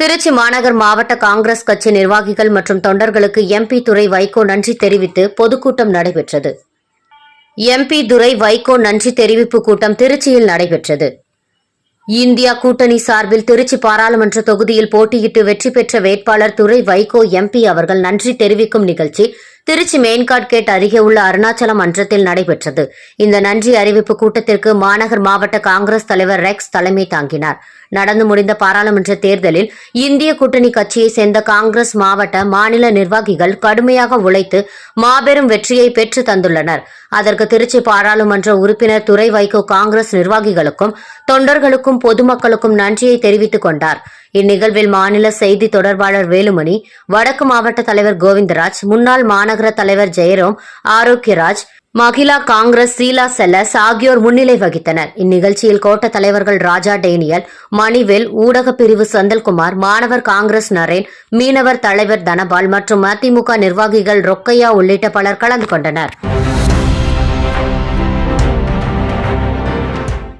திருச்சி மாநகர் மாவட்ட காங்கிரஸ் கட்சி நிர்வாகிகள் மற்றும் தொண்டர்களுக்கு எம்பி துறை வைகோ நன்றி தெரிவித்து பொதுக்கூட்டம் நடைபெற்றது. எம்பி துரை வைகோ நன்றி தெரிவிப்பு கூட்டம் திருச்சியில் நடைபெற்றது. இந்தியா கூட்டணி சார்பில் திருச்சி பாராளுமன்ற தொகுதியில் போட்டியிட்டு வெற்றி பெற்ற வேட்பாளர் துரை வைகோ எம்பி அவர்கள் நன்றி தெரிவிக்கும் நிகழ்ச்சி திருச்சி மெயின்காட் கேட் அருகே உள்ள அருணாச்சலம் மன்றத்தில் நடைபெற்றது. இந்த நன்றி அறிவிப்பு கூட்டத்திற்கு மாநகர் மாவட்ட காங்கிரஸ் தலைவர் ரெக்ஸ் தலைமை தாங்கினார். நடந்து முடிந்த பாராளுமன்ற தேர்தலில் இந்திய கூட்டணி கட்சியை சேர்ந்த காங்கிரஸ் மாவட்ட மாநில நிர்வாகிகள் கடுமையாக உழைத்து மாபெரும் வெற்றியை பெற்று தந்துள்ளனர். அதற்கு திருச்சி பாராளுமன்ற உறுப்பினர் துறை வைகோ காங்கிரஸ் நிர்வாகிகளுக்கும் தொண்டர்களுக்கும் பொதுமக்களுக்கும் நன்றியை தெரிவித்துக் கொண்டார். இந்நிகழ்வில் மாநில செய்தி தொடர்பாளர் வேலுமணி வடக்கு மாவட்ட தலைவர் கோவிந்தராஜ் முன்னாள் மாநகர தலைவர் ஜெயராம் ஆரோக்கியராஜ் மகிழா காங்கிரஸ் சீலா செல்லஸ் ஆகியோர் முன்னிலை வகித்தனர். இந்நிகழ்ச்சியில் கோட்ட தலைவர்கள் ராஜா டேனியல் மணிவேல் ஊடகப் பிரிவு செந்தில்குமார் மாணவர் காங்கிரஸ் நரேன் மீனவர் தலைவர் தனபால் மற்றும் அதிமுக நிர்வாகிகள் ரொக்கையா உள்ளிட்ட பலர் கலந்து கொண்டனர்.